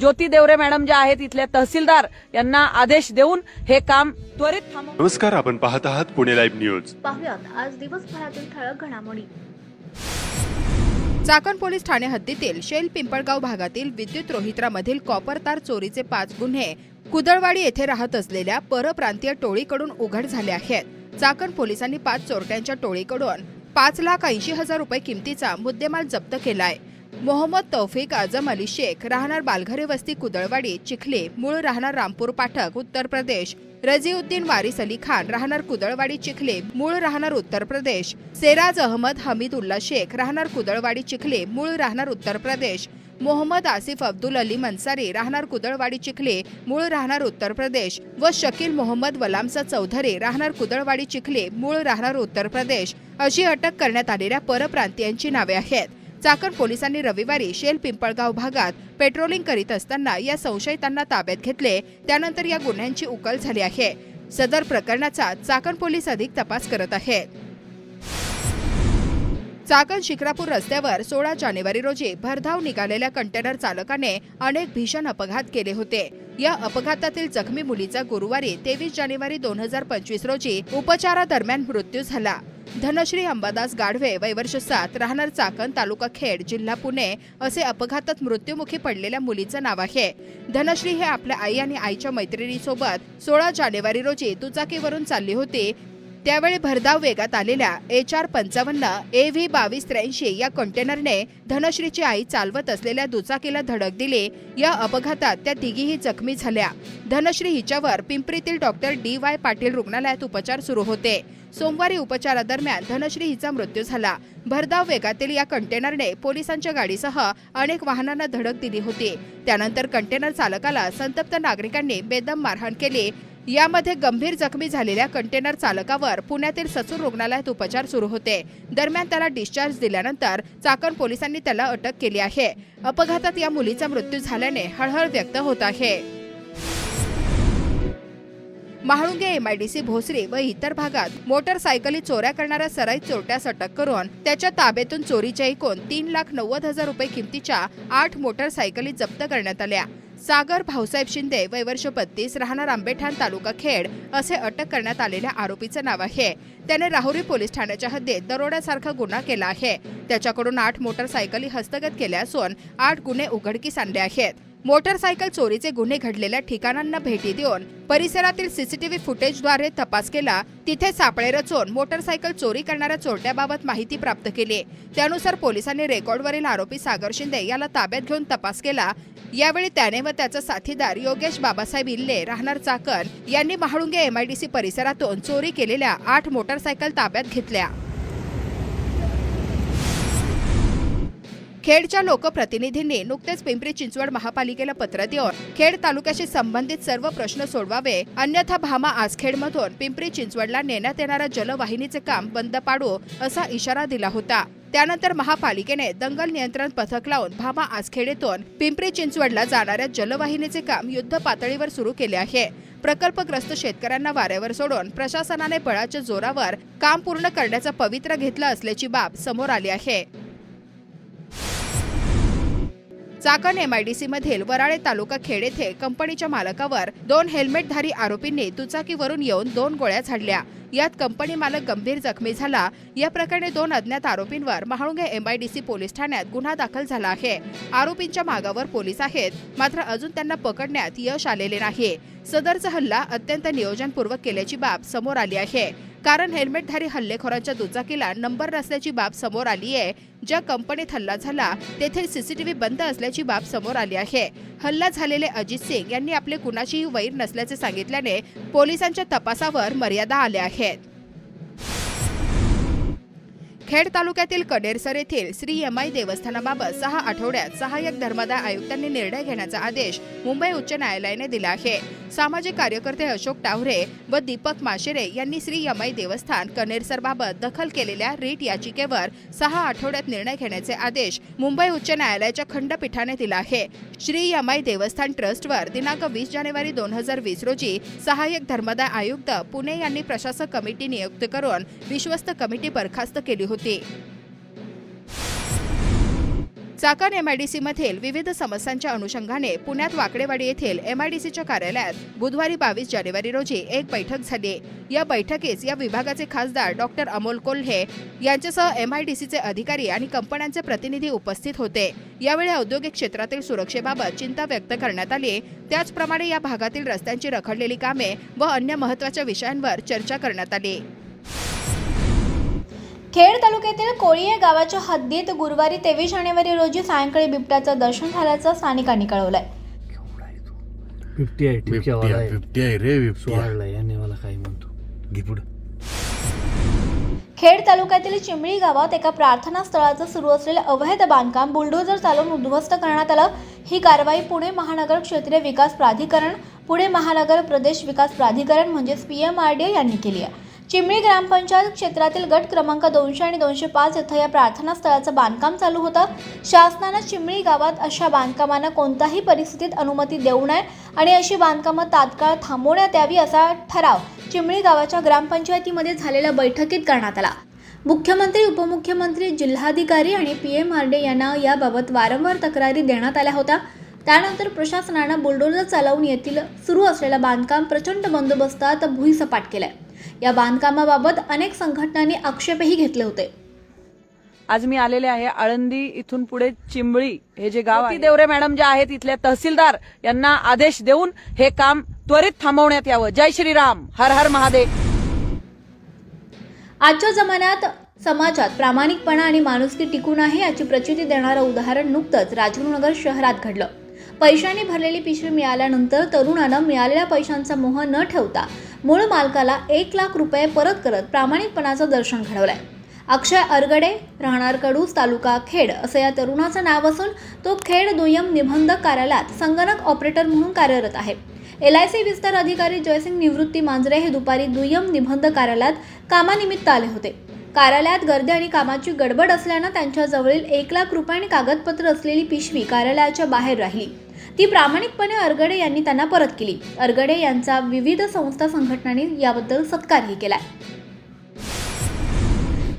ज्योती Deore madam ज्या आहेत इथल्या तहसीलदार यांना आदेश देऊन हे काम त्वरित थांबव नमस्कार आपण पाहत आहात पुणे लाईव्ह न्यूज. पाहुयात आज दिवसभरातील ठळक घडामोडी. चाकण पोलीस ठाणे हद्दीतील शेल पिंपळगाव भागातील विद्युत रोहित्रामधील कॉपर तार चोरीचे पाच गुन्हे कुदळवाडी येथे राहत असलेल्या परप्रांतीय टोळीकडून उघड झाले आहेत. चाकण पोलिसांनी पाच चोरट्यांच्या टोळीकडून पाच लाख ऐंशी हजार रुपये किमतीचा मुद्देमाल जप्त केलाय. मोहम्मद तौफिक आजम अली शेख राहणार बालघरे वस्ती कुदळवाडी चिखली मूळ राहणार रामपूर पाठक उत्तर प्रदेश. रझीउद्दीन वारिस अली खान राहणार कुदळवाडी चिखले मूळ राहणार उत्तर प्रदेश. सेराज अहमद हमीदुल्ला शेख राहणार कुदळवाडी चिखले मूळ राहणार उत्तर प्रदेश. मोहम्मद आसिफ अब्दुल अली मनसारी राहणार कुदळवाडी चिखले मूळ राहणार उत्तर प्रदेश. व शकील मोहम्मद वलामसा चौधरी राहणार कुदळवाडी चिखले मूळ राहणार उत्तर प्रदेश. अशी अटक करण्यात आलेल्या परप्रांतीयांची नावे आहेत. चाकण पोलिसांनी रविवारी शेल पिंपळगाव भागात पेट्रोलिंग करीत असताना या संशयितांना ताब्यात घेतले. त्यानंतर या गुन्ह्यांची उकल झाली आहे. सदर प्रकरणाचा चाकण पोलीस अधिक तपास करत आहेत. चाकण शिक्रापूर रस्त्यावर सोळा जानेवारी रोजी भरधाव निघालेल्या कंटेनर चालकाने अनेक भीषण अपघात केले होते. या अपघातातील जखमी मुलीचा गुरुवारी तेवीस जानेवारी दोन हजार पंचवीस रोजी उपचारादरम्यान मृत्यू झाला. धनश्री अंबादास गाढवे वैवर्ष सात राहणार चाकण तालुका खेड जिल्हा पुणे असे अपघातात मृत्युमुखी पडलेल्या मुलीचं नाव आहे. धनश्री हे आपल्या आई आणि आईच्या मैत्रिणीसोबत सोळा जानेवारी रोजी दुचाकीवरून चालली होती. त्यावेळी भरधाव वेगात आलेल्या एच आर पंचावन्न ए व्ही बावीस त्र्याऐंशी या कंटेनरने धनश्रीची आई चालवत असलेल्या दुचाकीला धडक दिली. या अपघातात त्या तिघीही जखमी झाल्या. धनश्री हिच्यावर पिंपरीतील डॉक्टर डी वाय पाटील रुग्णालयात उपचार सुरू होते. सोमवारी उपचारादरम्यान धनश्री हिचा मृत्यू झाला. भरधाव वेगातील या कंटेनरने पोलिसांच्या गाडीसह अनेक वाहनांना धडक दिली होती. त्यानंतर कंटेनर चालकाला संतप्त नागरिकांनी बेदम मारहाण केली. यामध्ये गंभीर जखमी झालेल्या कंटेनर चालकावर पुण्यातील ससूर रुग्णालयात उपचार सुरू होते. दरम्यान त्याला डिस्चार्ज दिल्यानंतर चाकण पोलिसांनी त्याला अटक केली आहे. अपघातात या मुलीचा मृत्यू झाल्याने हळहळ व्यक्त होत आहे. महाळुंगे एमआयडीसी भोसरी व इतर भागात मोटरसायकली चोऱ्या करणाऱ्या सराईत चोरट्यास अटक करून त्याच्या ताब्यातून चोरीच्या एकूण तीन लाख नव्वद हजार रुपये किमतीच्या आठ मोटरसायकली जप्त करण्यात आल्या. सागर भाऊसाहेब शिंदे वयवर्ष बत्तीस राहणार आंबेठाण तालुका खेड असे अटक करण्यात आलेल्या आरोपीचं नाव आहे. त्याने राहुरी पोलीस ठाण्याच्या हद्दीत दरोड्यासारखा गुन्हा केला आहे. त्याच्याकडून आठ मोटरसायकली हस्तगत केल्या असून आठ गुन्हे उघडकीस आणले आहेत. मोटरसायकल चोरीचे गुन्हे घडलेल्या ठिकाणांना भेटी देऊन परिसरातील सीसीटीव्ही फुटेजद्वारे तपास केला. तिथे सापळे रचून मोटरसायकल चोरी करणाऱ्या चोरट्याबाबत माहिती प्राप्त केली. त्यानुसार पोलिसांनी रेकॉर्डवरील आरोपी सागर शिंदे याला ताब्यात घेऊन तपास केला. यावेळी त्याने व त्याचा साथीदार योगेश बाबासाहेब इल्ले राहणार चाकर यांनी महाळुंगे एमआयडीसी परिसरातून चोरी केलेल्या आठ मोटरसायकल ताब्यात घेतल्या. खेडच्या लोकप्रतिनिधींनी नुकतेच पिंपरी चिंचवड महापालिकेला पत्र देऊन खेड तालुक्याशी संबंधित सर्व प्रश्न सोडवावे. अन्यथा भामा आसखेडमधून पिंपरी चिंचवडला नेण्यात येणाऱ्या जलवाहिनीचे काम बंद पाडू असा इशारा दिला होता. त्यानंतर महापालिकेने दंगल नियंत्रण पथक लावून भामा आसखेडेतून पिंपरी चिंचवडला जाणाऱ्या जलवाहिनीचे काम युद्ध पातळीवर सुरू केले आहे. प्रकल्पग्रस्त शेतकऱ्यांना वाऱ्यावर सोडून प्रशासनाने बळाच्या जोरावर काम पूर्ण करण्याचा पवित्र घेतला असल्याची बाब समोर आली आहे. चाकण एमआयडीसी मधील वराळे तालुका खेड येथे कंपनीच्या मालकावर दोन हेल्मेटधारी आरोपींनी दुचाकीवरून येऊन दोन गोळ्या झाडल्या. यात कंपनी मालक गंभीर जखमी झाला. या प्रकरणी दोन अज्ञात आरोपींवर महाळुंगे एमआयडीसी पोलीस ठाण्यात गुन्हा दाखल झाला आहे. आरोपींच्या मागावर पोलीस आहेत मात्र अजून त्यांना पकडण्यात यश आलेले नाही. सदरचा हल्ला अत्यंत नियोजनपूर्वक केल्याची बाब समोर आली आहे. कारण हेल्मेटधारी हल्लेखोरांच्या दुचाकीला नंबर नसल्याची बाब समोर आली आहे ज्या कंपनीत हल्ला झाला तेथे सीसीटीव्ही बंद असल्याची बाब समोर आली आहे. हल्ला झालेले अजित सिंग यांनी आपले कुणाचीही वैर नसल्याचे सांगितल्याने पोलिसांच्या तपासावर मर्यादा आल्या आहेत. खेड तालुक्यातील कडेरसर येथील श्री यमाई देवस्थानाबाबत सहा आठवड्यात सहाय्यक धर्मदाय आयुक्तांनी निर्णय घेण्याचा आदेश मुंबई उच्च न्यायालयाने दिला आहे. सामाजिक कार्यकर्ते अशोक टावरे व दीपक माशेरे यांनी श्री यमाई देवस्थान कनेरसरबाबत दखल केलेल्या रीट याचिकेवर सहा आठवड्यात निर्णय घेण्याचे आदेश मुंबई उच्च न्यायालयाच्या खंडपीठाने दिला आहे. श्री यमाई देवस्थान ट्रस्टवर दिनांक वीस जानेवारी दोन हजार वीस रोजी सहाय्यक धर्मदाय आयुक्त पुणे यांनी प्रशासक कमिटी नियुक्त करून विश्वस्त कमिटी बरखास्त केली होती. चाकण एमआयडीसी मधील विविध समस्यांच्या अनुषंगाने पुण्यात वाकडेवाडी येथील एमआयडीसीच्या कार्यालयात बुधवारी बावीस जानेवारी रोजी एक बैठक झाली. या बैठकीस या विभागाचे खासदार डॉक्टर अमोल कोल्हे यांच्यासह एमआयडीसीचे अधिकारी आणि कंपन्यांचे प्रतिनिधी उपस्थित होते. यावेळी औद्योगिक क्षेत्रातील सुरक्षेबाबत चिंता व्यक्त करण्यात आली. त्याचप्रमाणे या भागातील रस्त्यांची रखडलेली कामे व अन्य महत्त्वाच्या विषयांवर चर्चा करण्यात आली. खेड तालुक्यातील कोळी या गावाच्या हद्दीत गुरुवारी तेवीस जानेवारी रोजी सायंकाळी बिबट्याचं दर्शन झाल्याचं स्थानिकांनी कळवलंय. बिबटी आहे टिपक्यावाला बिबट्या आहे बिबट्या आहे. रे बिबट्या सोहाळला याने मला काही म्हणतो. घे पुढं. खेड तालुक्यातील चिंबळी गावात एका प्रार्थना स्थळाचं सुरू असलेलं अवैध बांधकाम बुलडोजर चालवून उद्ध्वस्त करण्यात आलं. ही कारवाई पुणे महानगर क्षेत्रीय विकास प्राधिकरण पुणे महानगर प्रदेश विकास प्राधिकरण म्हणजेच पीएमआरडीए यांनी केली आहे. चिमळी ग्रामपंचायत क्षेत्रातील गट क्रमांक दोनशे आणि दोनशे पाच इथं या प्रार्थना स्थळाचं बांधकाम चालू होतं. शासनानं चिमळी गावात अशा बांधकामांना कोणत्याही परिस्थितीत अनुमती देऊ नये आणि अशी बांधकामं तात्काळ थांबवण्यात यावी असा ठराव चिमळी गावाच्या ग्रामपंचायतीमध्ये झालेल्या बैठकीत करण्यात आला. मुख्यमंत्री उपमुख्यमंत्री जिल्हाधिकारी आणि पी एम आर यांना याबाबत वारंवार तक्रारी देण्यात आल्या होत्या. त्यानंतर प्रशासनानं बुलडोजर चालवून येथील सुरू असलेलं बांधकाम प्रचंड बंदोबस्तात भुईसपाट केलंय. या बांधकामाबाबत अनेक संघटनांनी आक्षेपही घेतले होते. आज मी आलेले आहे आळंदी इथून पुढे चिंबळी हे जे गाव आहे. देवरे मॅडम जे आहेत इथल्या तहसीलदार यांना आदेश देऊन हे काम त्वरित थांबवण्यात यावं. जय श्रीराम. हर हर महादेव. आजच्या जमान्यात समाजात प्रामाणिकपणा आणि माणुसकी टिकून आहे याची प्रचिती देणारं उदाहरण नुकतंच राजगुरुनगर शहरात घडलं. पैशांनी भरलेली पिशवी मिळाल्यानंतर तरुणानं मिळालेल्या पैशांचा मोह न ठेवता मूळ मालकाला एक लाख रुपये परत करत प्रामाणिकपणाचं दर्शन घडवलंय. अक्षय अरगडे राहणार कडूस तालुका खेड असं या तरुणाचं नाव असून तो खेड दुय्यम निबंधक कार्यालयात संगणक ऑपरेटर म्हणून कार्यरत आहे. एल आय सी विस्तार अधिकारी जयसिंग निवृत्ती मांजरे हे दुपारी दुय्यम निबंध कार्यालयात कामानिमित्त आले होते. कार्यालयात गर्दी आणि कामाची गडबड असल्यानं त्यांच्याजवळील एक लाख रुपये आणि कागदपत्र असलेली पिशवी कार्यालयाच्या बाहेर राहिली. ती प्रामाणिकपणे अरगडे यांनी त्यांना परत केली. अरगडे यांचा विविध संस्था संघटनांनी याबद्दल सत्कारही केलाय.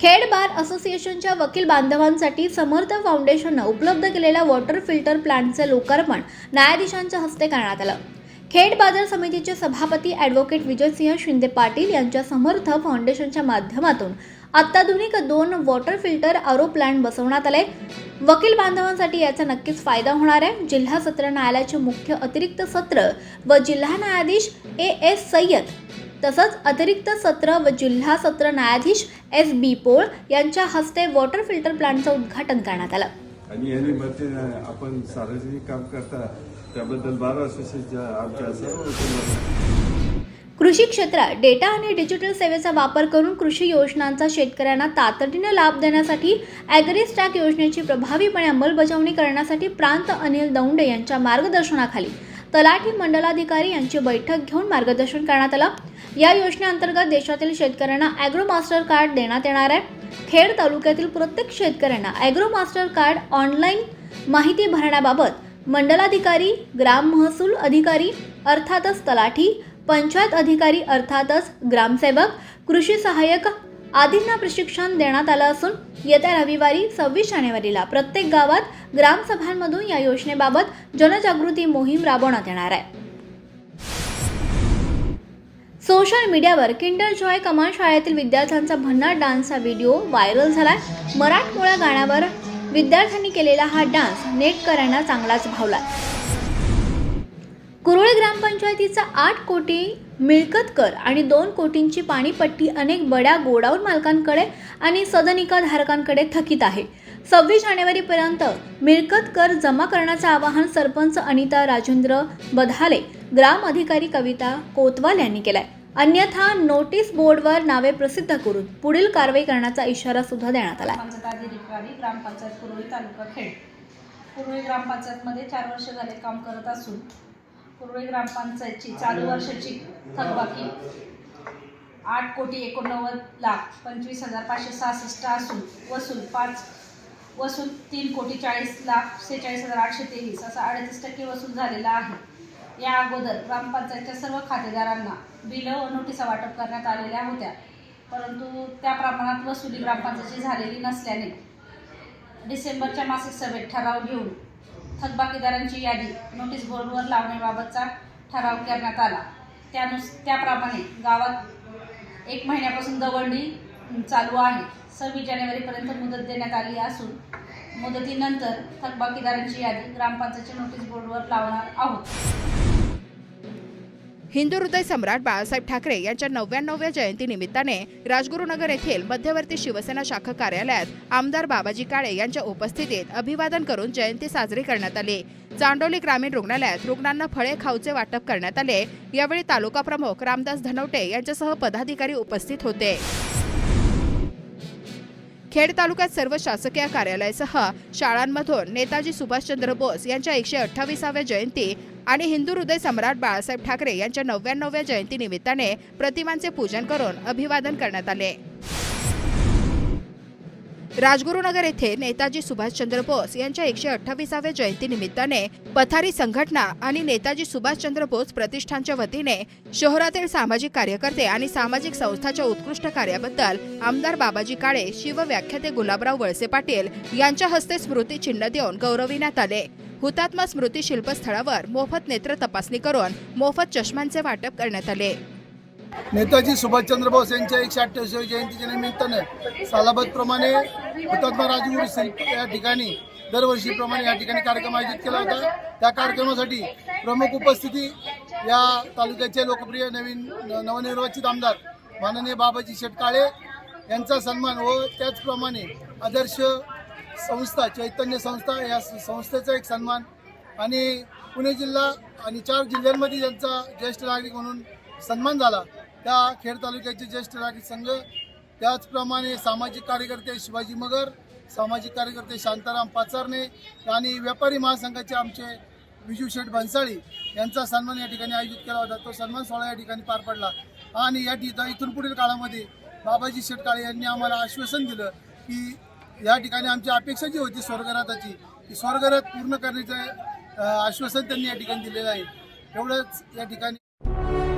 खेड बार असोसिएशनच्या वकील बांधवांसाठी समर्थ फाउंडेशननं उपलब्ध केलेल्या वॉटर फिल्टर प्लांटचे लोकार्पण न्यायाधीशांच्या हस्ते करण्यात आलं. खेड बाजार समितीचे सभापती ॲडव्होकेट विजयसिंह शिंदे पाटील यांच्या समर्थ फाउंडेशनच्या माध्यमातून अत्याधुनिक दोन वॉटर फिल्टर आरो प्लांट बसवण्यात आले. वकील बांधवांसाठी याचा नक्कीच फायदा होणार आहे. जिल्हा सत्र न्यायालयाचे मुख्य अतिरिक्त सत्र व जिल्हा न्यायाधीश ए एस सय्यद तसंच अतिरिक्त सत्र व जिल्हा सत्र न्यायाधीश एस बी पोळ यांच्या हस्ते वॉटर फिल्टर प्लांटचं उद्घाटन करण्यात आलं. आणि या निमित्ताने आपण सार्वजनिक काम करता त्याबद्दल बारा असोसिएशनच्या आमच्या सर्व कृषी क्षेत्रात डेटा आणि डिजिटल सेवेचा वापर करून कृषी योजनांचा शेतकऱ्यांना तातडीने लाभ देण्यासाठी ॲग्रीस्टॅक योजनेची प्रभावीपणे अंमलबजावणी करण्यासाठी प्रांत अनिल दौंडे यांच्या मार्गदर्शनाखाली तलाठी मंडलाधिकारी यांची बैठक घेऊन मार्गदर्शन करण्यात आलं. या योजनेअंतर्गत देशातील शेतकऱ्यांना ॲग्रो मास्टर कार्ड देण्यात येणार आहे. खेड तालुक्यातील प्रत्येक शेतकऱ्यांना ॲग्रो मास्टर कार्ड ऑनलाईन माहिती भरण्याबाबत मंडलाधिकारी ग्राम महसूल अधिकारी अर्थातच तलाठी पंचायत अधिकारी अर्थातच ग्रामसेवक कृषी सहाय्यक आदींना प्रशिक्षण देण्यात आलं असून येत्या रविवारी सव्वीस जानेवारीला प्रत्येक गावात ग्रामसभांमधून या योजनेबाबत जनजागृती मोहीम राबवण्यात येणार आहे. सोशल मीडियावर किंडर जॉय कमान शाळेतील विद्यार्थ्यांचा भन्नाट डान्सचा व्हिडिओ व्हायरल झालाय. मराठमोळ्या गाण्यावर विद्यार्थ्यांनी केलेला हा डान्स नेटकऱ्यांना चांगलाच भावला कुरुळे ग्रामपंचायतीचा आठ कोटी मिळकत कर आणि दोन कोटींची पाणीपट्टी अनेक बड्या गोडाऊन मालकांकडे आणि सदनिका धारकांकडे थकीत आहे. सव्वीस जानेवारीपर्यंत मिळकत कर जमा करण्याचं आवाहन सरपंच अनिता राजेंद्र बधाले ग्राम अधिकारी कविता कोतवाल यांनी केलाय. अन्यथा नोटीस बोर्डवर नावे प्रसिद्ध करून पुढील कारवाई करण्याचा इशारा सुद्धा देण्यात आला ग्रामपंचायत ग्रामपंचायत कुरुळी तालुका खेड. कुरुळी ग्रामपंचायतमध्ये चार वर्ष झाले काम करत असून कुरुळी ग्रामपंचायतची चालू वर्षाची थकबाकी. आठ कोटी एकोणनव्वद लाख पंचवीस हजार पाचशे सहासष्ट असून वसूल पाच वसूल तीन कोटी चाळीस लाख सेहेचाळीस हजार आठशे तेवीस असा अडतीस टक्के वसूल झालेला आहे. या अगोदर ग्रामपंचायतच्या सर्व खातेदारांना बिलं व नोटिसा वाटप करण्यात आलेल्या होत्या. परंतु त्या प्रमाणात वसुली ग्रामपंचायतची झालेली नसल्याने डिसेंबरच्या मासिक सभेत ठराव घेऊन थकबाकीदारांची यादी नोटीस बोर्डवर लावण्याबाबतचा ठराव करण्यात आला. त्यानुस त्याप्रमाणे गावात एक महिन्यापासून दवंडी चालू आहे. सव्वीस जानेवारीपर्यंत मुदत देण्यात आली असून मुदतीनंतर थकबाकीदारांची यादी ग्रामपंचायतच्या नोटीस बोर्डवर लावणार आहोत. हिंदू हृदय सम्राट बाळासाहेब ठाकरे यांच्या नव्याण्णव्या जयंती निमित्ताने राजगुरुनगर येथील मध्यवर्ती शिवसेना शाखा कार्यालयात आमदार बाबाजी काळे यांच्या उपस्थितीत अभिवादन करून जयंती साजरी करण्यात आली. चांडोली ग्रामीण रुग्णालयात रुग्णांना फळे खाऊचे वाटप करण्यात आले. यावेळी तालुका प्रमुख रामदास धनवटे यांच्यासह पदाधिकारी उपस्थित होते. खेड तालुक्यात सर्व शासकीय कार्यालयासह शाळांमधून नेताजी सुभाषचंद्र बोस यांच्या एकशे अठ्ठावीसाव्या जयंती आणि हिंदू हृदय सम्राट बाळासाहेब ठाकरे यांच्या नव्याण्णव्या जयंती निमित्ताने प्रतिमांचे पूजन करून अभिवादन करण्यात आले. राजगुरुनगर येथे नेताजी सुभाषचंद्र बोस यांच्या एकशे अठ्ठावीसाव्या जयंती निमित्ताने पथारी संघटना आणि नेताजी सुभाषचंद्र बोस प्रतिष्ठानच्या वतीने शहरातील सामाजिक कार्यकर्ते आणि सामाजिक संस्थाच्या उत्कृष्ट कार्याबद्दल आमदार बाबाजी काळे शिवव्याख्याते गुलाबराव वळसे पाटील यांच्या हस्ते स्मृती चिन्ह देऊन गौरविण्यात आले. हुतात्मा स्मृती शिल्पस्थळावर मोफत नेत्र तपासणी करून मोफत चष्म्यांचे वाटप करण्यात आले. नेताजी सुभाषचंद्र बोस यांच्या एकशे अठ्ठावीसव्या जयंतीच्या निमित्तानं सालाबतप्रमाणे हुतात्मा राजगुरू शिल्प या ठिकाणी दरवर्षीप्रमाणे या ठिकाणी कार्यक्रम आयोजित केला होता. त्या कार्यक्रमासाठी प्रमुख उपस्थिती या तालुक्याचे लोकप्रिय नवीन नवनिर्वाचित आमदार माननीय बाबाजी शेटकाळे यांचा सन्मान व त्याचप्रमाणे आदर्श संस्था चैतन्य संस्था या संस्थेचा एक सन्मान आणि पुणे जिल्हा आणि चार जिल्ह्यांमध्ये ज्यांचा ज्येष्ठ नागरिक म्हणून सन्मान झाला. त्या खेड तालुक्याचे ज्येष्ठ राखी संघ त्याचप्रमाणे सामाजिक कार्यकर्ते शिवाजी मगर सामाजिक कार्यकर्ते शांताराम पाचारणे आणि व्यापारी महासंघाचे आमचे विजू शेठ भन्साळी यांचा सन्मान या ठिकाणी आयोजित केला होता. तो सन्मान सोहळा या ठिकाणी पार पडला. आणि या ठिकाणी इथून पुढील काळामध्ये बाबाजी शेटकाळे यांनी आम्हाला आश्वासन दिलं की या ठिकाणी आमची अपेक्षा जी होती स्वर्गरथाची ती स्वर्गरथ पूर्ण करण्याचं आश्वासन त्यांनी या ठिकाणी दिलेलं आहे. एवढंच या ठिकाणी